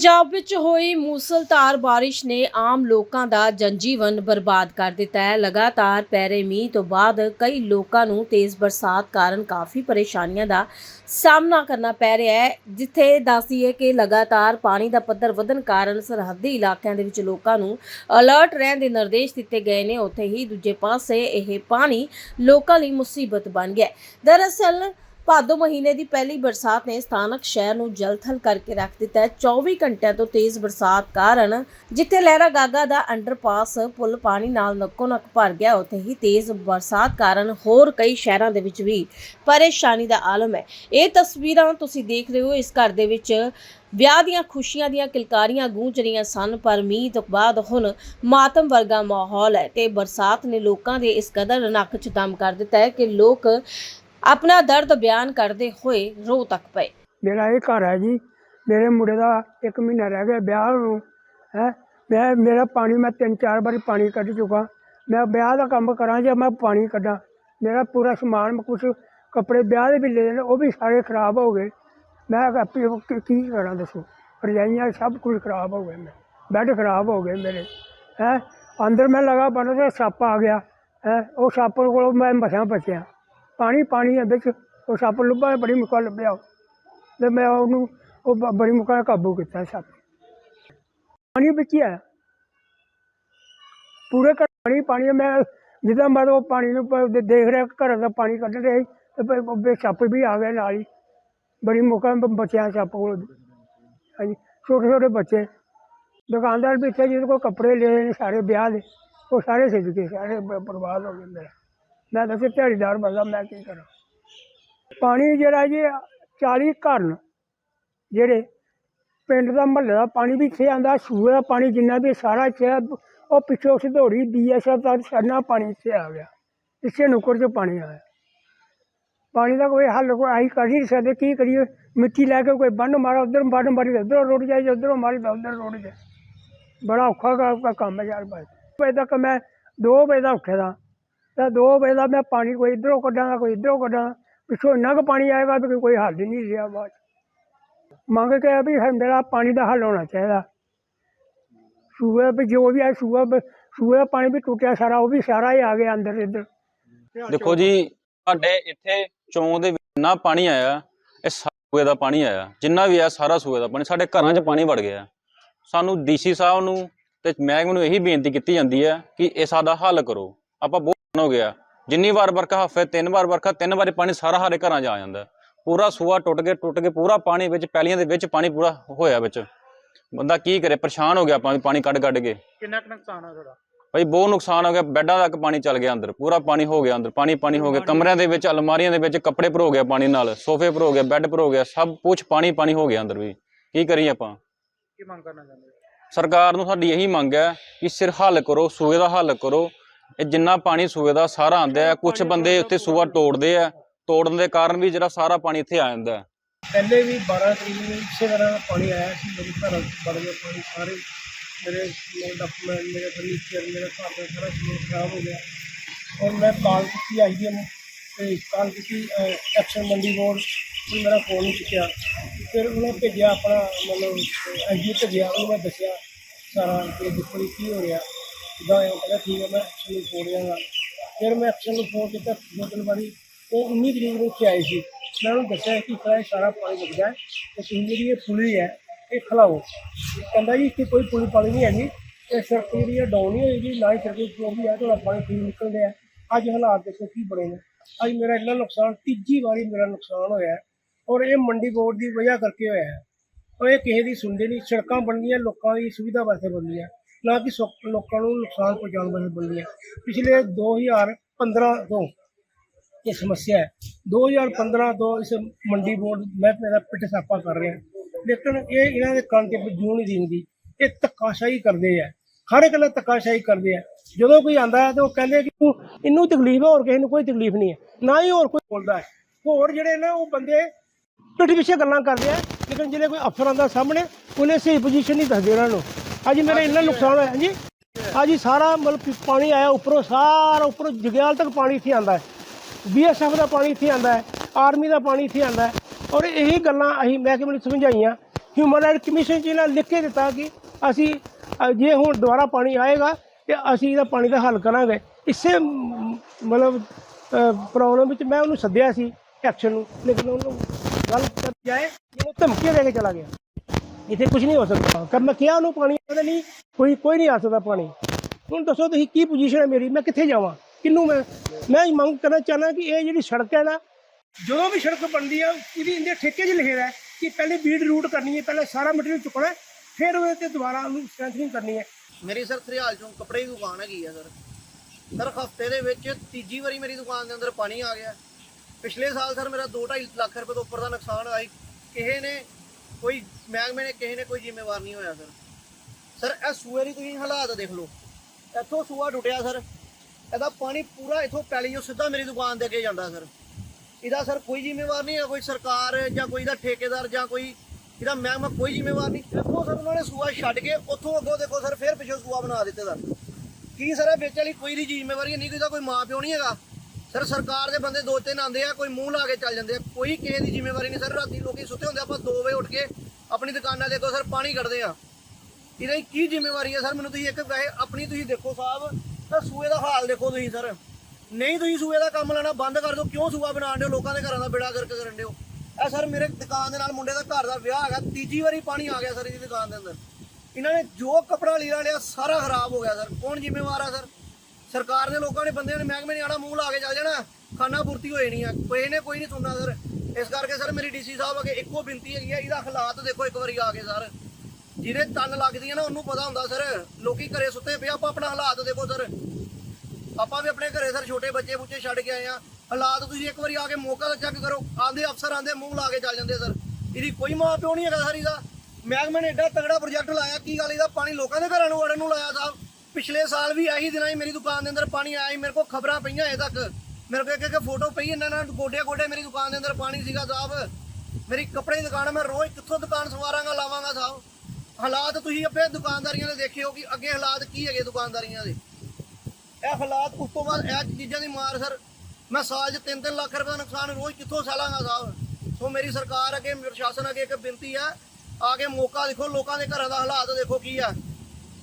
ਪੰਜਾਬ ਵਿੱਚ ਹੋਈ ਮੂਸਲਧਾਰ ਬਾਰਿਸ਼ ਨੇ ਆਮ ਲੋਕਾਂ ਦਾ ਜਨਜੀਵਨ ਬਰਬਾਦ ਕਰ ਦਿੱਤਾ ਹੈ। ਲਗਾਤਾਰ ਪੈ ਰਹੇ ਮੀਂਹ ਤੋਂ ਬਾਅਦ ਕਈ ਲੋਕਾਂ ਨੂੰ ਤੇਜ਼ ਬਰਸਾਤ ਕਾਰਨ ਕਾਫੀ ਪਰੇਸ਼ਾਨੀਆਂ ਦਾ ਸਾਹਮਣਾ ਕਰਨਾ ਪੈ ਰਿਹਾ ਹੈ, ਜਿੱਥੇ ਦੱਸੀਏ ਕਿ ਲਗਾਤਾਰ ਪਾਣੀ ਦਾ ਪੱਧਰ ਵਧਣ ਕਾਰਨ ਸਰਹੱਦੀ ਇਲਾਕਿਆਂ ਦੇ ਵਿੱਚ ਲੋਕਾਂ ਨੂੰ ਅਲਰਟ ਰਹਿਣ ਦੇ ਨਿਰਦੇਸ਼ ਦਿੱਤੇ ਗਏ ਨੇ। ਉੱਥੇ ਹੀ ਦੂਜੇ ਪਾਸੇ ਇਹ ਪਾਣੀ ਲੋਕਾਂ ਲਈ ਮੁਸੀਬਤ ਬਣ ਗਿਆ ਦਰਅਸਲ ਭਾਦੋ ਮਹੀਨੇ ਦੀ ਪਹਿਲੀ ਬਰਸਾਤ ਨੇ ਸਥਾਨਕ ਸ਼ਹਿਰ ਨੂੰ ਜਲਥਲ ਕਰਕੇ ਰੱਖ ਦਿੱਤਾ ਹੈ। 24 ਘੰਟਿਆਂ ਤੋਂ ਤੇਜ਼ ਬਰਸਾਤ ਕਾਰਨ ਜਿੱਥੇ ਲਹਿਰਾ ਗਾਗਾ ਦਾ ਅੰਡਰਪਾਸ ਪੁਲ ਪਾਣੀ ਨਾਲ ਨੱਕੋ ਨੱਕ ਭਰ ਗਿਆ, ਉੱਥੇ ਹੀ ਤੇਜ਼ ਬਰਸਾਤ ਕਾਰਨ ਹੋਰ ਕਈ ਸ਼ਹਿਰਾਂ ਦੇ ਵਿੱਚ ਵੀ ਪਰੇਸ਼ਾਨੀ ਦਾ ਆਲਮ ਹੈ। ਇਹ ਤਸਵੀਰਾਂ ਤੁਸੀਂ ਦੇਖ ਰਹੇ ਹੋ। ਇਸ ਘਰ ਦੇ ਵਿੱਚ ਵਿਆਹ ਦੀਆਂ ਖੁਸ਼ੀਆਂ ਦੀਆਂ ਕਿਲਕਾਰੀਆਂ ਗੂੰਜ ਰਹੀਆਂ ਸਨ, ਪਰ ਮੀਂਹ ਤੋਂ ਬਾਅਦ ਹੁਣ ਮਾਤਮ ਵਰਗਾ ਮਾਹੌਲ ਹੈ ਤੇ ਬਰਸਾਤ ਨੇ ਲੋਕਾਂ ਦੇ ਇਸ ਕਦਰ ਨੱਕ 'ਚ ਦਮ ਕਰ ਦਿੱਤਾ ਹੈ ਕਿ ਲੋਕ ਆਪਣਾ ਦਰਦ ਬਿਆਨ ਕਰਦੇ ਹੋਏ ਰੋ ਤੱਕ ਪਏ। ਮੇਰਾ ਇਹ ਘਰ ਹੈ ਜੀ, ਮੇਰੇ ਮੁੰਡੇ ਦਾ ਇੱਕ ਮਹੀਨਾ ਰਹਿ ਗਿਆ ਵਿਆਹ ਨੂੰ, ਹੈ। ਮੈਂ, ਮੇਰਾ ਪਾਣੀ, ਮੈਂ ਤਿੰਨ ਚਾਰ ਵਾਰੀ ਪਾਣੀ ਕੱਢ ਚੁੱਕਾ। ਮੈਂ ਵਿਆਹ ਦਾ ਕੰਮ ਕਰਾਂ ਜਾਂ ਮੈਂ ਪਾਣੀ ਕੱਢਾਂ, ਮੇਰਾ ਪੂਰਾ ਸਮਾਨ, ਕੁਛ ਕੱਪੜੇ ਵਿਆਹ ਦੇ ਵੀ ਲੈ ਨੇ ਉਹ ਵੀ ਸਾਰੇ ਖਰਾਬ ਹੋ ਗਏ। ਮੈਂ ਕਿਹਾ ਕੀ ਕੀ ਕਰਾਂ ਦੱਸੋ? ਰਜਾਈਆਂ ਸਭ ਕੁਝ ਖਰਾਬ ਹੋ ਗਏ ਮੈਂ ਬੈੱਡ ਖਰਾਬ ਹੋ ਗਏ ਮੇਰੇ, ਹੈ। ਅੰਦਰ ਮੈਂ ਲਗਾ ਬਣਾ ਤੇ ਸੱਪ ਆ ਗਿਆ, ਹੈ। ਉਹ ਸੱਪ ਕੋਲੋਂ ਮੈਂ ਮਸਾਂ ਬਚਿਆ। ਪਾਣੀ ਪਾਣੀ ਹੈ ਵਿੱਚ ਉਹ ਸੱਪ ਲੁੱਭਾ ਬੜੀ ਮੁਕਾ ਲੱਭਿਆ। ਤੇ ਮੈਂ ਉਹਨੂੰ, ਉਹ ਬ- ਬੜੀ ਮੁਕਾ ਨਾਲ ਕਾਬੂ ਕੀਤਾ ਸੱਪ। ਪਾਣੀ ਵਿੱਚ ਹੀ ਆ ਪੂਰੇ ਘਰ ਪਾਣੀ ਪਾਣੀ ਹੈ। ਮੈਂ ਜਿੱਦਾਂ ਮੈਂ ਉਹ ਪਾਣੀ ਨੂੰ ਪ- ਦੇ- ਦੇਖ ਰਿਹਾ ਘਰ ਦਾ ਪਾਣੀ ਕੱਢ ਰਿਹਾ ਸੀ ਤੇ ਫਿਰ ਉਹ ਵਿੱਚ ਸੱਪ ਵੀ ਆ ਗਿਆ ਨਾਲ ਹੀ। ਬੜੀ ਮੁਕਾ ਬਚਿਆ ਸੱਪ ਕੋਲ। ਹਾਂਜੀ ਛੋਟੇ ਛੋਟੇ ਬੱਚੇ। ਦੁਕਾਨਦਾਰ ਵੀ ਇੱਥੇ ਜਿਹਦੇ ਕੋਲ ਕੱਪੜੇ ਲਏ ਨੇ, ਸਾਰੇ ਵਿਆਹ ਦੇ ਉਹ ਸਾਰੇ ਸਿੱਜ ਗਏ, ਸਾਰੇ ਬ- ਬਰਬਾਦ ਹੋ ਗਏ ਮੇਰੇ। ਮੈਂ ਦੱਸੇ ਦਿਹਾੜੀਦਾਰ ਬੰਦਾ ਮੈਂ ਕੀ ਕਰਾਂ? ਪਾਣੀ ਜਿਹੜਾ ਜੀ 40 ਘਰ ਨੇ। ਜਿਹੜੇ ਪਿੰਡ ਦਾ ਮਹੱਲੇ ਦਾ ਪਾਣੀ ਵੀ ਇੱਥੇ ਆਂਦਾ ਸੂਏ ਦਾ ਪਾਣੀ ਜਿੰਨਾ ਵੀ ਸਾਰਾ ਇੱਥੇ ਆ, ਉਹ ਪਿੱਛੋਂ ਸਿਧੋੜੀ ਬੀਐਸਐਫ ਤੱਕ ਸਾਡਾ ਪਾਣੀ ਇੱਥੇ ਆ ਗਿਆ। ਇਸੇ ਨੁਕਰ 'ਚ ਪਾਣੀ ਆਇਆ। ਪਾਣੀ ਦਾ ਕੋਈ ਹੱਲ ਕੋਈ ਆਈ ਕਰ ਨਹੀਂ ਸਕਦੇ ਕੀ ਕਰੀਏ? ਮਿੱਟੀ ਲੈ ਕੇ ਕੋਈ ਬੰਨ ਮਾਰਾ ਉਧਰ ਬੰਨ ਮਾਰੀ ਉਧਰੋਂ ਰੁੜ ਜਾਏ ਉਧਰੋਂ ਮਾਰੀ ਤਾਂ ਉਧਰ ਰੁੜ ਜਾਏ। ਬੜਾ ਔਖਾ ਕੰਮ- ਕੰਮ ਕੰਮ ਹੈ ਯਾਰ ਭਾਈ। ਵਜੇ ਤੱਕ ਮੈਂ 2 ਵਜੇ ਦਾ ਉੱਠਿਆ ਦਾ। ਤਾਂ 2 ਵਜੇ ਦਾ ਮੈਂ ਪਾਣੀ ਕੋਈ ਇਧਰੋਂ ਕੱਢਾਂਗਾ, ਕੋਈ ਇਧਰੋਂ ਕੱਢਾਂ ਪਿੱਛੋਂ ਇੰਨਾ ਕੁ ਪਾਣੀ ਆਏਗਾ ਵੀ ਕੋਈ ਹੱਲ ਨਹੀਂ ਰਿਹਾ ਬਾਅਦ ਮੰਗ ਕੇ ਵੀ ਮੇਰਾ ਪਾਣੀ ਦਾ ਹੱਲ ਹੋਣਾ ਚਾਹੀਦਾ। ਸੂਏ ਵੀ ਜੋ ਵੀ ਹੈ ਸੂਆ ਬ- ਪਾਣੀ ਵੀ ਟੁੱਟਿਆ ਸਾਰਾ, ਉਹ ਵੀ ਸਾਰਾ ਹੀ ਆ ਗਿਆ ਅੰਦਰ ਇੱਧਰ। ਦੇਖੋ ਜੀ, ਸਾਡੇ ਇੱਥੇ ਚੌਂਕ ਦੇ ਵਿੱਚ ਪਾਣੀ ਆਇਆ, ਇਹ ਸੂਏ ਦਾ ਪਾਣੀ ਆਇਆ। ਜਿੰਨਾ ਵੀ ਆ, ਸਾਰਾ ਸੂਏ ਦਾ ਪਾਣੀ, ਸਾਡੇ ਘਰਾਂ 'ਚ ਪਾਣੀ ਵੜ ਗਿਆ। ਸਾਨੂੰ ਡੀਸੀ ਸਾਹਿਬ ਨੂੰ ਤੇ ਮਹਿਕਮੇ ਨੂੰ ਇਹੀ ਬੇਨਤੀ ਕੀਤੀ ਜਾਂਦੀ ਹੈ ਕਿ ਇਹ ਸਾਡਾ ਹੱਲ ਕਰੋ। ਆਪਾਂ ਬਹੁਤ ਹੋ ਗਿਆ। ਜਿੰਨੀ ਵਾਰ ਵਰਖਾ ਹਫ਼ਤੇ ਤਿੰਨ ਵਾਰ ਵਰਖਾ ਤਿੰਨ ਵਾਰੀ ਪਾਣੀ ਸਾਰਾ ਸਾਡੇ ਘਰਾਂ 'ਚ ਆ ਜਾਂਦਾ। ਪੂਰਾ ਸੂਆ ਟੁੱਟ ਕੇ ਟੁੱਟ ਕੇ ਪੂਰਾ ਪਾਣੀ ਵਿੱਚ ਪੈਲੀਆਂ ਦੇ ਵਿੱਚ ਪਾਣੀ ਪੂਰਾ ਹੋਇਆ ਵਿੱਚ। ਬੰਦਾ ਕੀ ਕਰੇ ਪਰੇਸ਼ਾਨ ਹੋ ਗਿਆ ਪਾਣੀ ਕੱਢ ਕੱਢ ਕੇ। ਕਿੰਨਾ ਕੁ ਨੁਕਸਾਨ ਆ ਤੁਹਾਡਾ? ਭਾਈ ਬਹੁਤ ਨੁਕਸਾਨ ਹੋ ਗਿਆ ਬੈੱਡਾਂ ਤੱਕ ਪਾਣੀ ਚੱਲ ਗਿਆ ਅੰਦਰ ਪੂਰਾ ਪਾਣੀ ਹੋ ਗਿਆ ਅੰਦਰ ਪਾਣੀ ਪਾਣੀ ਹੋ ਗਿਆ। ਕਮਰਿਆਂ ਦੇ ਵਿੱਚ ਅਲਮਾਰੀਆਂ ਦੇ ਵਿੱਚ ਕੱਪੜੇ ਭਰੋ ਗਿਆ ਪਾਣੀ ਨਾਲ ਸੋਫੇ ਭਰੋ ਗਿਆ ਬੈੱਡ ਭਰੋ ਗਿਆ ਸਭ ਕੁਝ ਪਾਣੀ ਪਾਣੀ ਹੋ ਗਿਆ ਅੰਦਰ ਵੀ। ਕੀ ਕਰੀਏ ਆਪਾਂ? ਕੀ ਮੰਗ ਕਰਨਾ ਚਾਹੁੰਦੇ ਸਰਕਾਰ ਨੂੰ ਸਾਡੀ ਇਹੀ ਮੰਗ ਹੈ ਕਿ ਸਿਰ ਹੱਲ ਕਰੋ ਸੂਏ ਦਾ ਹੱਲ ਕਰੋ ਇਹ ਜਿੰਨਾ ਪਾਣੀ ਸੂਏ ਦਾ ਸਾਰਾ ਆਂਦਾ ਹੈ ਕੁਝ ਬੰਦੇ ਉੱਥੇ ਸੂਆ ਤੋੜਦੇ ਆ ਤੋੜਨ ਦੇ ਕਾਰਨ ਵੀ ਜਿਹੜਾ ਸਾਰਾ ਪਾਣੀ ਇੱਥੇ ਆ ਜਾਂਦਾ ਹੈ। ਪਹਿਲੇ ਵੀ 12 ਤਰੀਕ ਨੂੰ ਇਸੇ ਤਰ੍ਹਾਂ ਪਾਣੀ ਆਇਆ ਸੀ ਮੇਰੇ ਘਰ ਵੜ ਗਿਆ ਪਾਣੀ ਸਾਰੇ ਮੇਰੇ ਮੇਰੇ ਡਾਕੂਮੈਂਟ ਮੇਰੇ ਫਰਨੀਚਰ ਮੇਰੇ ਘਰ ਦਾ ਸਾਰਾ ਸਮਾਨ ਖਰਾਬ ਹੋ ਗਿਆ। ਔਰ ਮੈਂ ਕਾਲ ਕੀਤੀ ਆਈ ਐਮ ਤੇ ਕਾਲ ਕੀਤੀ ਐਕਸ਼ਨ ਮੰਡੀ ਬੋਰਡ ਤੇ ਮੇਰਾ ਫੋਨ ਨਹੀਂ ਚੁੱਕਿਆ। ਫਿਰ ਉਹਨੇ ਭੇਜਿਆ ਆਪਣਾ ਮਤਲਬ ਐਜੀ ਭੇਜਿਆ ਉਹਨੂੰ ਮੈਂ ਦੱਸਿਆ ਸਾਰਾ ਕਿ ਦੇਖੋ ਕੀ ਹੋ ਰਿਹਾ। ਇਦਾਂ ਉਹ ਕਹਿੰਦਾ ਠੀਕ ਹੈ ਮੈਂ ਐਕਸ਼ਨ ਨੂੰ ਫੋਨ ਦਿਆਂਗਾ ਫਿਰ ਮੈਂ ਐਕਸ਼ਨ ਨੂੰ ਫੋਨ ਕੀਤਾ, ਦੋ ਤਿੰਨ ਵਾਰੀ। ਉਹ 19 ਤਰੀਕ ਨੂੰ ਉੱਥੇ ਆਏ ਸੀ। ਮੈਂ ਉਹਨੂੰ ਦੱਸਿਆ ਕਿ ਸਾਰਾ ਸਾਰਾ ਪਾਣੀ ਲੱਗਦਾ ਹੈ ਤੇ ਤੁਸੀਂ ਜਿਹੜੀ ਇਹ ਪੁਲੀ ਹੈ, ਇਹ ਖਲਾਓ। ਕਹਿੰਦਾ ਜੀ, ਇੱਥੇ ਕੋਈ ਪੁਲੀ ਪਾਣੀ ਨਹੀਂ ਹੈਗੀ। ਇਹ ਸੜਕ ਜਿਹੜੀ ਹੈ ਡਾਊਨ ਨਹੀਂ ਹੋਏਗੀ, ਨਾ ਹੀ ਸੜਕ ਜੋ ਵੀ ਹੈ, ਤੁਹਾਡਾ ਪਾਣੀ ਠੀਕ ਨਿਕਲ ਰਿਹਾ ਅੱਜ ਹਾਲਾਤ ਦੇਖੋ ਕੀ ਬਣੇ ਨੇ। ਅੱਜ ਮੇਰਾ ਇੰਨਾ ਨੁਕਸਾਨ, ਤੀਜੀ ਵਾਰੀ ਮੇਰਾ ਨੁਕਸਾਨ ਹੋਇਆ ਔਰ ਇਹ ਮੰਡੀ ਬੋਰਡ ਦੀ ਵਜ੍ਹਾ ਕਰਕੇ ਹੋਇਆ ਹੈ। ਉਹ ਇਹ ਕਿਸੇ ਦੀ ਸੁਣਦੇ ਨਹੀਂ, ਸੜਕਾਂ ਬਣਦੀਆਂ ਲੋਕਾਂ ਦੀ ਸੁਵਿਧਾ ਵਾਸਤੇ ਬਣਦੀਆਂ ਨਾ ਕਿ ਸੋ- ਲੋਕਾਂ ਨੂੰ ਨੁਕਸਾਨ ਪਹੁੰਚਾਉਣ ਵਾਲੀ ਵਾਸਤੇ ਹੈ। ਪਿਛਲੇ 2015 ਤੋਂ ਇਹ ਸਮੱਸਿਆ ਹੈ। 2015 ਤੋਂ ਇਸ ਮੰਡੀ ਬੋਰਡ ਮਹਿਕਮੇ ਦਾ ਪਿੱਟ ਸਾਪਾ ਕਰ ਰਿਹਾ। ਹੈ। ਲੇਕਿਨ ਇਹ ਇਹਨਾਂ ਦੇ ਕੰਨ ਤੇ ਜੂੰ ਨਹੀਂ ਦਿੰਦੀ। ਇਹ ਧੱਕਾਸ਼ਾਹੀ ਕਰਦੇ ਆ। ਹਰ ਇੱਕ ਨਾਲ ਧੱਕਾਸ਼ਾਹੀ ਕਰਦੇ ਆ। ਜਦੋਂ ਕੋਈ ਆਂਦਾ ਹੈ ਤਾਂ ਉਹ ਕਹਿੰਦੇ ਕਿ ਤੂੰ ਇਹਨੂੰ ਤਕਲੀਫ ਹੈ ਹੋਰ ਕਿਸੇ ਨੂੰ ਕੋਈ ਤਕਲੀਫ ਨਹੀਂ ਹੈ। ਨਾ ਹੀ ਹੋਰ ਕੋਈ ਬੋਲਦਾ ਹੈ। ਹੋਰ ਜਿਹੜੇ ਨੇ ਉਹ ਬੰਦੇ ਪਿੱਠ ਪਿੱਛੇ ਗੱਲਾਂ ਕਰਦੇ ਆ। ਲੇਕਿਨ ਜਿਹੜੇ ਕੋਈ ਅਫਸਰਾਂ ਦਾ ਸਾਹਮਣੇ ਉਹਨੇ ਸਹੀ ਪੋਜੀਸ਼ਨ ਨਹੀਂ ਦੱਸਦੇ ਉਹਨਾਂ ਨੂੰ। ਅੱਜ ਮੇਰਾ ਇੰਨਾ ਨੁਕਸਾਨ ਹੋਇਆ ਜੀ ਅੱਜ ਹੀ ਸਾਰਾ ਮਤਲਬ ਪਾਣੀ ਆਇਆ ਉੱਪਰੋਂ, ਸਾਰਾ ਉੱਪਰੋਂ ਜਗਿਆਲ ਤੱਕ ਪਾਣੀ ਇੱਥੇ ਆਂਦਾ ਹੈ। ਬੀਐਸਐਫ ਦਾ ਪਾਣੀ ਇੱਥੇ ਆਂਦਾ ਹੈ ਆਰਮੀ ਦਾ ਪਾਣੀ ਇੱਥੇ ਆਂਦਾ ਹੈ। ਔਰ ਇਹੀ ਗੱਲਾਂ ਅਸੀਂ ਮਹਿਕਮੇ ਨੂੰ ਸਮਝਾਈਆਂ। ਹਿਊਮਨ ਰਾਈਟ ਕਮਿਸ਼ਨ ਜੀ ਨਾਲ ਲਿਖ ਕੇ ਦਿੱਤਾ ਕਿ ਅਸੀਂ ਜੇ ਹੁਣ ਦੁਬਾਰਾ ਪਾਣੀ ਆਏਗਾ, ਤੇ ਅਸੀਂ ਇਹਦਾ ਪਾਣੀ ਦਾ ਹੱਲ ਕਰਾਂਗੇ। ਇਸੇ ਮਤਲਬ ਪ੍ਰੋਬਲਮ ਵਿੱਚ ਮੈਂ ਉਹਨੂੰ ਸੱਦਿਆ ਸੀ ਐਕਸ਼ਨ ਨੂੰ। ਲੇਕਿਨ ਉਹਨੂੰ ਗੱਲ ਕਰ ਜਾਏ ਜਿਹਨੂੰ ਧਮਕੀਆਂ ਦੇ ਕੇ ਚਲਾ ਗਿਆ। ਇੱਥੇ ਕੁਝ ਨਹੀਂ ਹੋ ਸਕਦਾ। ਕਰ ਮੈਂ ਕਿਹਾ ਉਹਨੂੰ ਪਾਣੀ ਆਉਂਦਾ ਨਹੀਂ ਕੋਈ ਕੋਈ ਨਹੀਂ ਆ ਸਕਦਾ ਪਾਣੀ। ਹੁਣ ਦੱਸੋ ਤੁਸੀਂ ਕੀ ਪੋਜੀਸ਼ਨ ਹੈ ਮੇਰੀ? ਮੈਂ ਕਿੱਥੇ ਜਾਵਾਂ? ਕਿਹਨੂੰ ਮੈਂ ਮੈਂ ਇਹ ਮੰਗ ਕਰਨਾ ਚਾਹਨਾ ਕਿ ਇਹ ਜਿਹੜੀ ਸੜਕ ਹੈ ਨਾ ਜਦੋਂ ਵੀ ਸੜਕ ਬਣਦੀ ਆ ਇਹਦੀ ਇਹਦੇ ਠੇਕੇ 'ਚ ਲਿਖਿਆ ਹੈ ਕਿ ਪਹਿਲੇ ਬੀਡ ਰੂਟ ਕਰਨੀ ਹੈ ਪਹਿਲੇ ਸਾਰਾ ਮਟੀਰੀਅਲ ਚੁੱਕਣਾ ਫਿਰ ਉਹਦੇ ਤੇ ਦੁਬਾਰਾ ਉਹਨੂੰ ਸਟ੍ਰੈਂਥਨਿੰਗ ਕਰਨੀ ਹੈ। ਮੇਰੀ ਸਰ ਥਰਿਆਲ ਚੋਂ ਕੱਪੜੇ ਦੀ ਦੁਕਾਨ ਹੈਗੀ ਆ ਸਰ। ਸਰ ਹਫ਼ਤੇ ਦੇ ਵਿੱਚ ਤੀਜੀ ਵਾਰੀ ਮੇਰੀ ਦੁਕਾਨ ਦੇ ਅੰਦਰ ਪਾਣੀ ਆ ਗਿਆ। ਪਿਛਲੇ ਸਾਲ ਸਰ ਮੇਰਾ 2.5 ਲੱਖ ਰੁਪਏ ਤੋਂ ਉੱਪਰ ਦਾ ਨੁਕਸਾਨ ਹੋਇਆ ਸੀ। ਕਿਸੇ ਨੇ ਕੋਈ ਮਹਿਕਮੇ ਨੇ ਕਿਸੇ ਨੇ ਕੋਈ ਜ਼ਿੰਮੇਵਾਰ ਨਹੀਂ ਹੋਇਆ, ਸਰ। ਸਰ, ਇਹ ਸੂਏ ਦੀ ਤੁਸੀਂ ਹਾਲਾਤ ਦੇਖ ਲਓ। ਇੱਥੋਂ ਸੂਆ ਟੁੱਟਿਆ, ਸਰ। ਇਹਦਾ ਪਾਣੀ ਪੂਰਾ ਇੱਥੋਂ ਪੈਲੀਓ ਸਿੱਧਾ ਮੇਰੀ ਦੁਕਾਨ ਦੇ ਅੱਗੇ ਜਾਂਦਾ, ਸਰ। ਇਹਦਾ, ਸਰ, ਕੋਈ ਜ਼ਿੰਮੇਵਾਰ ਨਹੀਂ ਹੈ ਕੋਈ ਸਰਕਾਰ ਜਾਂ ਕੋਈ ਦਾ ਠੇਕੇਦਾਰ ਜਾਂ ਕੋਈ ਇਹਦਾ ਮਹਿਕਮਾ, ਕੋਈ ਜ਼ਿੰਮੇਵਾਰ ਨਹੀਂ। ਇੱਥੋਂ, ਸਰ, ਉਹਨਾਂ ਨੇ ਸੂਆ ਛੱਡ ਕੇ ਉੱਥੋਂ ਅੱਗੋਂ ਦੇਖੋ, ਸਰ, ਫਿਰ ਪਿੱਛੋਂ ਸੂਆ ਬਣਾ ਦਿੱਤੇ, ਸਰ। ਕੀ, ਸਰ, ਇਹ ਵਿੱਚ ਵਾਲੀ ਕੋਈ ਦੀ ਜ਼ਿੰਮੇਵਾਰੀ ਨਹੀਂ, ਕੋਈ ਦਾ ਕੋਈ ਮਾਂ ਪਿਓ ਨਹੀਂ ਹੈਗਾ। ਸਰ, ਸਰਕਾਰ ਦੇ ਬੰਦੇ ਦੋ ਤਿੰਨ ਆਉਂਦੇ ਆ, ਕੋਈ ਮੂੰਹ ਲਾ ਕੇ ਚੱਲ ਜਾਂਦੇ ਆ। ਕੋਈ ਕਿਸੇ ਦੀ ਜ਼ਿੰਮੇਵਾਰੀ ਨਹੀਂ ਸਰ, ਰਾਤੀ ਲੋਕੀ ਸੁੱਤੇ ਹੁੰਦੇ ਆਪਾਂ 2 ਵਜੇ ਉੱਠ ਕੇ ਆਪਣੀ ਦੁਕਾਨਾਂ ਦੇ ਅੱਗੋਂ ਸਰ ਪਾਣੀ ਕੱਢਦੇ ਆ। ਇਹਦਾ ਹੀ ਕੀ ਜ਼ਿੰਮੇਵਾਰੀ ਹੈ ਸਰ? ਮੈਨੂੰ ਤੁਸੀਂ ਇੱਕ ਵੈਸੇ ਆਪਣੀ ਤੁਸੀਂ ਦੇਖੋ ਸਾਹਿਬ ਤਾਂ ਸੂਏ ਦਾ ਹਾਲ ਦੇਖੋ ਤੁਸੀਂ ਸਰ। ਨਹੀਂ ਤੁਸੀਂ ਸੂਏ ਦਾ ਕੰਮ ਲੈਣਾ ਬੰਦ ਕਰ ਦਿਓ, ਕਿਉਂ ਸੂਆ ਬਣਾਉਣ ਦਿਓ ਲੋਕਾਂ ਦੇ ਘਰਾਂ ਦਾ ਬੇੜਾ ਗਰਕ ਕਰਨ ਦਿਓ ਇਹ ਸਰ ਮੇਰੇ ਦੁਕਾਨ ਦੇ ਨਾਲ ਮੁੰਡੇ ਦਾ ਘਰ ਦਾ ਵਿਆਹ ਹੈਗਾ, ਤੀਜੀ ਵਾਰੀ ਪਾਣੀ ਆ ਗਿਆ ਸਰ ਇਹਦੀ ਦੁਕਾਨ ਦੇ ਅੰਦਰ। ਇਹਨਾਂ ਨੇ ਜੋ ਕਪੜਾ ਲੀੜਾ ਲਿਆ, ਸਾਰਾ ਖਰਾਬ ਹੋ ਗਿਆ ਸਰ। ਕੌਣ ਜ਼ਿੰਮੇਵਾਰ ਆ ਸਰ? ਸਰਕਾਰ ਦੇ ਲੋਕਾਂ ਨੇ ਬੰਦਿਆਂ ਨੇ ਮਹਿਕਮੇ ਨੇ ਆਣਾ ਮੂੰਹ ਲਾ ਕੇ ਚੱਲ ਜਾਣਾ। ਖਾਨਾ ਪੂਰਤੀ ਹੋਏ ਨਹੀਂ ਆ। ਕੋਈ ਨੇ ਕੋਈ ਨਹੀਂ ਸੁਣਨਾ, ਸਰ। ਇਸ ਕਰਕੇ, ਸਰ, ਮੇਰੀ ਡੀਸੀ ਸਾਹਿਬ ਅੱਗੇ ਇੱਕੋ ਬੇਨਤੀ ਹੈਗੀ ਆ, ਇਹਦਾ ਹਾਲਾਤ ਦੇਖੋ ਇੱਕ ਵਾਰੀ ਆ ਕੇ, ਸਰ। ਜਿਹਦੇ ਤਨ ਲੱਗਦੀ ਹੈ ਨਾ, ਉਹਨੂੰ ਪਤਾ ਹੁੰਦਾ, ਸਰ। ਲੋਕੀ ਘਰੇ ਸੁੱਤੇ ਪਏ ਆਪਾਂ ਆਪਣਾ ਹਾਲਾਤ ਦੇਖੋ, ਸਰ। ਆਪਾਂ ਵੀ ਆਪਣੇ ਘਰੇ, ਸਰ, ਛੋਟੇ ਬੱਚੇ ਬੁੱਚੇ ਛੱਡ ਕੇ ਆਏ ਆ। ਹਾਲਾਤ ਤੁਸੀਂ ਇੱਕ ਵਾਰੀ ਆ ਕੇ ਮੌਕਾ ਤਾਂ ਚੈੱਕ ਕਰੋ। ਆਂਦੇ ਅਫਸਰ ਆਂਦੇ ਮੂੰਹ ਲਾ ਕੇ ਚੱਲ ਜਾਂਦੇ, ਸਰ। ਇਹਦੀ ਕੋਈ ਮਾਂ ਪਿਓ ਨਹੀਂ ਹੈਗਾ, ਸਰ, ਇਹਦਾ। ਮਹਿਕਮੇ ਨੇ ਏਡਾ ਤਗੜਾ ਪ੍ਰੋਜੈਕਟ ਲਾਇਆ, ਕੀ ਗੱਲ, ਇਹਦਾ ਪਾਣੀ ਲੋਕਾਂ ਦੇ ਘਰਾਂ ਨੂੰ ਵੜਨ ਨੂੰ ਲਾਇਆ, ਸਾਹਿਬ। ਪਿਛਲੇ ਸਾਲ ਵੀ ਇਹੀ ਦਿਨਾਂ ਹੀ ਮੇਰੀ ਦੁਕਾਨ ਦੇ ਅੰਦਰ ਪਾਣੀ ਆਇਆ ਸੀ, ਮੇਰੇ ਕੋਲ ਖਬਰਾਂ ਪਈਆਂ ਅਜੇ ਤੱਕ। ਮੇਰੇ ਕੋਲ ਇੱਕ ਇੱਕ ਫੋਟੋ ਪਈ, ਇਹਨਾਂ ਨਾਲ ਗੋਡੇ ਗੋਡੇ ਮੇਰੀ ਦੁਕਾਨ ਦੇ ਅੰਦਰ ਪਾਣੀ ਸੀਗਾ ਸਾਹਿਬ ਮੇਰੀ ਕੱਪੜੇ ਦੀ ਦੁਕਾਨ ਮੈਂ ਰੋਜ਼ ਕਿੱਥੋਂ ਦੁਕਾਨ ਸਵਾਰਾਂਗਾ, ਲਾਵਾਂਗਾ ਸਾਹਿਬ ਹਾਲਾਤ ਤੁਸੀਂ ਆਪਣੇ ਦੁਕਾਨਦਾਰੀਆਂ ਦੇ ਦੇਖਿਓ ਕਿ ਅੱਗੇ ਹਾਲਾਤ ਕੀ ਹੈਗੇ ਦੁਕਾਨਦਾਰੀਆਂ ਦੇ। ਇਹ ਹਾਲਾਤ ਉਸ ਤੋਂ ਬਾਅਦ ਇਹ ਚੀਜ਼ਾਂ ਦੀ ਮਾਰ ਸਰ, ਮੈਂ ਸਾਲ 'ਚ 3-3 ਲੱਖ ਰੁਪਏ ਦਾ ਨੁਕਸਾਨ ਰੋਜ਼ ਕਿੱਥੋਂ ਸਾਲਾਂਗਾ ਸਾਹਿਬ ਸੋ ਮੇਰੀ ਸਰਕਾਰ ਅੱਗੇ ਪ੍ਰਸ਼ਾਸਨ ਅੱਗੇ ਇੱਕ ਬੇਨਤੀ ਹੈ ਆ ਕੇ ਮੌਕਾ ਦੇਖੋ, ਲੋਕਾਂ ਦੇ ਘਰਾਂ ਦਾ ਹਾਲਾਤ ਦੇਖੋ ਕੀ ਆ।